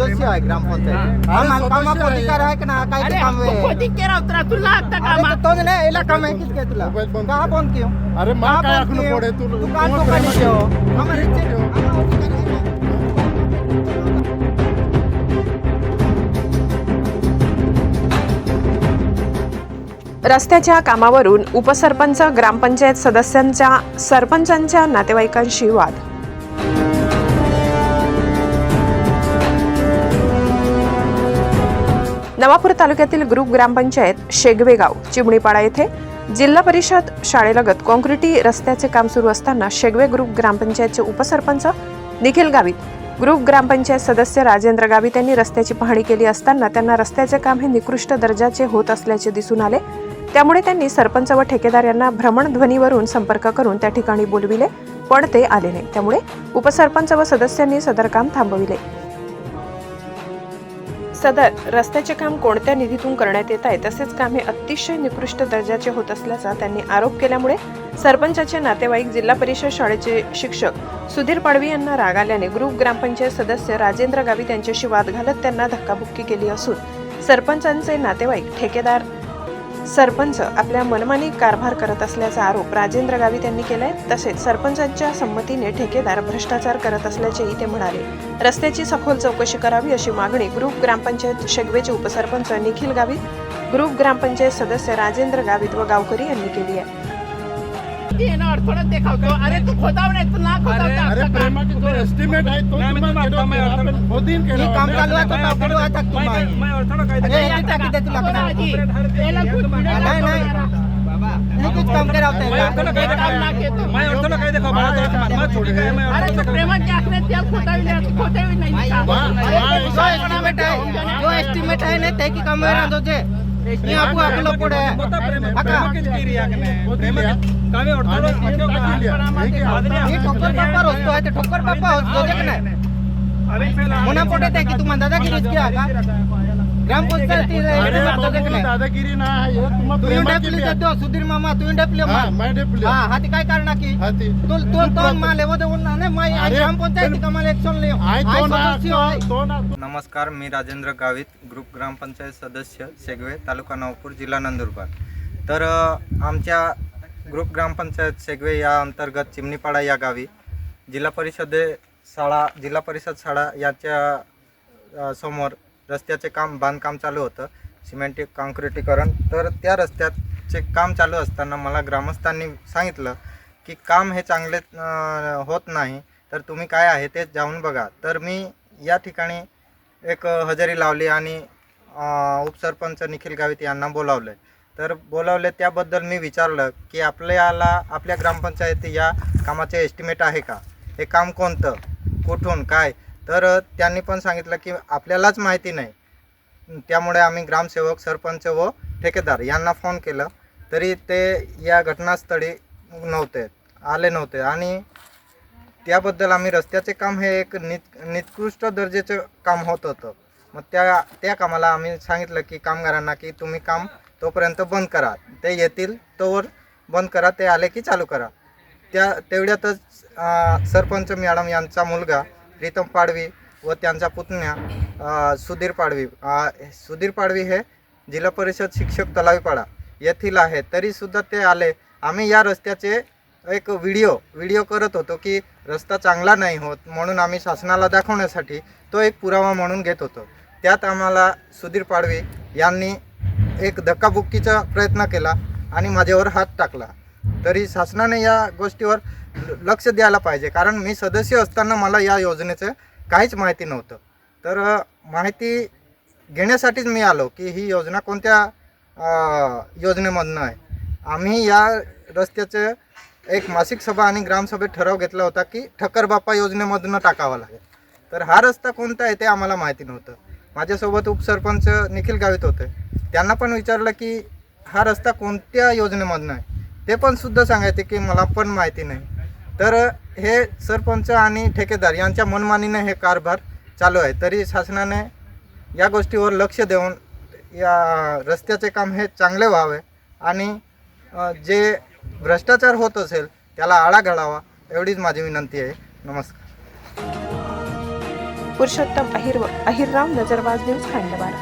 सदस्य आहे ग्रामपंचायत हा. आम्हाला सदस्य कामाचा आहे. अधिकार आहे का ना काय ते काम अरे आहे खोटी केला उतरा तुला आता अरे कामा तो तो नहीं इला काम किसके तुला मोबाइल बंद कहाँ कर। बंद क्यों अरे माँ कहाँ काय बंद आखणं क्यों? पडे तू दुकान तू तो प्रेमाची काढली. हमारे ठीक चे-. हमारा अधिकार ना. रस्त्याच्या कामावरून उपसरपंच ग्रामपंचायत सदस्यांच्या सरपंचांच्या नातेवाईकांशी वाद नवापूर तालुक्यातील ग्रुप ग्रामपंचायत शेगवेगाव चिमणीपाडा येथे जिल्हा परिषद शाळेलगत कॉन्क्रिटी रस्त्याचे काम सुरू असताना शेगवे ग्रुप ग्रामपंचायतचे उपसरपंच निखिल गावित ग्रुप ग्रामपंचायत सदस्य राजेंद्र गावित यांनी रस्त्याची पाहणी केली असताना त्यांना रस्त्याचे काम हे निकृष्ट दर्जाचे होत असल्याचे दिसून आले. त्यामुळे त्यांनी सरपंच व ठेकेदार यांना भ्रमणध्वनीवरून संपर्क करून त्या ठिकाणी बोलविले पण ते आले नाही. त्यामुळे उपसरपंच व सदस्यांनी सदर काम थांबविले. सदर रस्त्याचे काम कोणत्या निधीतून करण्यात येत आहे तसेच काम हे अतिशय निकृष्ट दर्जाचे होत असल्याचा त्यांनी आरोप केल्यामुळे सरपंचाचे नातेवाईक जिल्हा परिषद शाळेचे शिक्षक सुधीर पाडवी यांना राग आल्याने ग्रुप ग्रामपंचायत सदस्य राजेंद्र गावित यांच्याशी वाद घालत त्यांना धक्काबुक्की केली असून सरपंचांचे नातेवाईक ठेकेदार सरपंच आपल्या मनमानी कारभार करत असल्याचा आरोप राजेंद्र गावित यांनी केलाय. तसेच सरपंचांच्या संमतीने ठेकेदार भ्रष्टाचार करत असल्याचेही ते म्हणाले. रस्त्याची सखोल चौकशी करावी अशी मागणी ग्रुप ग्रामपंचायत शेगवेचे उपसरपंच निखिल गावित ग्रुप ग्रामपंचायत सदस्य राजेंद्र गावित व गावकरी यांनी केली आहे. ती आहे ना अडथळा देखावतो अरे तू खोदाव नाही तू ना अरे? प्रेमाची जो एस्टिमेट आहे तो नाही, तुम्हाला मी केला तुम्हाला होता. अडथळा- आपण मोदीन केला काम. चालू आहे तो टाकून आता की मैं माय. मैं अडथळा काय अरे ये टाकी दे तुला खोदा करा. आजी. याला खूप पिढ्या नाही, नाही. कुछ काम है काय काम ना अरे तू नाही का? वा- अरे वा- तू जो एस्टिमेट जो एस्टिमेट ना ते ನೀ ಅಪ್ಪು ಹಾಕಲ್ಲ ಕೊಡೆ ಕಾವೆ ಹೊಡ್ತಾರೋ ઠોકર બાપા હોસ્તો ઠોકર કે નહીં हे. हे बाप्पा होतो आहे का नाही तुम्हाला दादागिरी किया का नाही दादागिरी ना आहे हे तुम्हा तू प्रेमाची इंडेपली लिया. देतो सुधीर मामा तू इंडेपली हा, मैं डेपली. हा हाती काय करणार की ती. तो तो तो माले वो देऊन ना नाही माई ग्रामपंचायत का मला ऍक्शन लियो आहे तो ना सदस्य आहे. तो- तो ना नमस्कार मी राजेंद्र गावित ग्रुप ग्रामपंचायत सदस्य शेगवे तालुका नवपूर जिल्हा नंदुरबार तर आमच्या ग्रुप ग्रामपंचायत शेगवे या अंतर्गत चिमणीपाडा या गावी जिल्हा परिषदे शाळा जिल्हा परिषद शाळा याच्या समोर रस्त्याचे काम बांधकाम चालू होतं. सिमेंटिक काँक्रिटीकरण. तर त्या रस्त्याचे काम चालू असताना मला ग्रामस्थांनी सांगितलं की काम हे चांगले होत नाही तर तुम्ही काय आहे ते जाऊन बघा. तर मी या ठिकाणी एक हजेरी लावली आणि उपसरपंच निखिल गावित यांना बोलावलं. तर बोलावले त्याबद्दल मी विचारलं की आपल्याला आपल्या ग्रामपंचायती या कामाचे एस्टिमेट आहे का? हे काम कोणतं? कुठून काय? तर त्यांनी पण सांगितलं की आपल्यालाच माहिती नाही. त्यामुळे आम्ही ग्रामसेवक सरपंच व ठेकेदार यांना फोन केलं. तरी ते या घटनास्थळी नव्हते आले नव्हते. आणि त्याबद्दल आम्ही रस्त्याचे काम हे एक नित निकृष्ट दर्जेचं काम होत होतं. मग त्या त्या कामाला आम्ही सांगितलं की कामगारांना की तुम्ही काम तोपर्यंत बंद करा. ते येतील तोवर बंद करा ते आले की चालू करा. त्या तेवढ्यातच सरपंच मॅडम यांचा मुलगा प्रीतम पाडवी व त्यांचा पुतण्या सुधीर पाडवी. सुधीर पाडवी हे जिल्हा परिषद शिक्षक तलावीपाडा येथील आहे तरीसुद्धा ते आले. आम्ही या रस्त्याचे एक व्हिडिओ व्हिडिओ करत होतो की रस्ता चांगला नाही होत म्हणून आम्ही शासनाला दाखवण्यासाठी तो एक पुरावा म्हणून घेत होतो. त्यात आम्हाला सुधीर पाडवी यांनी एक धक्काबुक्कीचा प्रयत्न केला आणि माझ्यावर हात टाकला. तरी शासनाने या गोष्टीवर ल- लक्ष द्यायला पाहिजे. कारण मी सदस्य असताना मला या योजनेचं काहीच माहिती नव्हतं. तर माहिती घेण्यासाठीच मी आलो की ही योजना कोणत्या योजनेमधनं आहे. आम्ही या रस्त्याचं एक मासिक सभा आणि ग्रामसभेत ठराव घेतला होता की ठक्कर बाप्पा योजनेमधनं टाकावा लागेल. तर हा रस्ता कोणता आहे ते आम्हाला माहिती नव्हतं. माझ्यासोबत उपसरपंच निखिल गावित होते. त्यांना पण विचारलं की हा रस्ता कोणत्या योजनेमधनं आहे? ते पण सुद्धा सांगायचे की मला पण माहिती नाही. तर हे सरपंच आणि ठेकेदार यांच्या मनमानीने हे कारभार चालू आहे. तरी शासनाने या गोष्टीवर लक्ष देऊन या रस्त्याचे काम हे चांगले व्हावे आणि जे भ्रष्टाचार होत असेल त्याला आळा घालावा एवढीच माझी विनंती आहे. नमस्कार. पुरुषोत्तम अहिर अहिरराव नजरबाज न्यूज खंडवार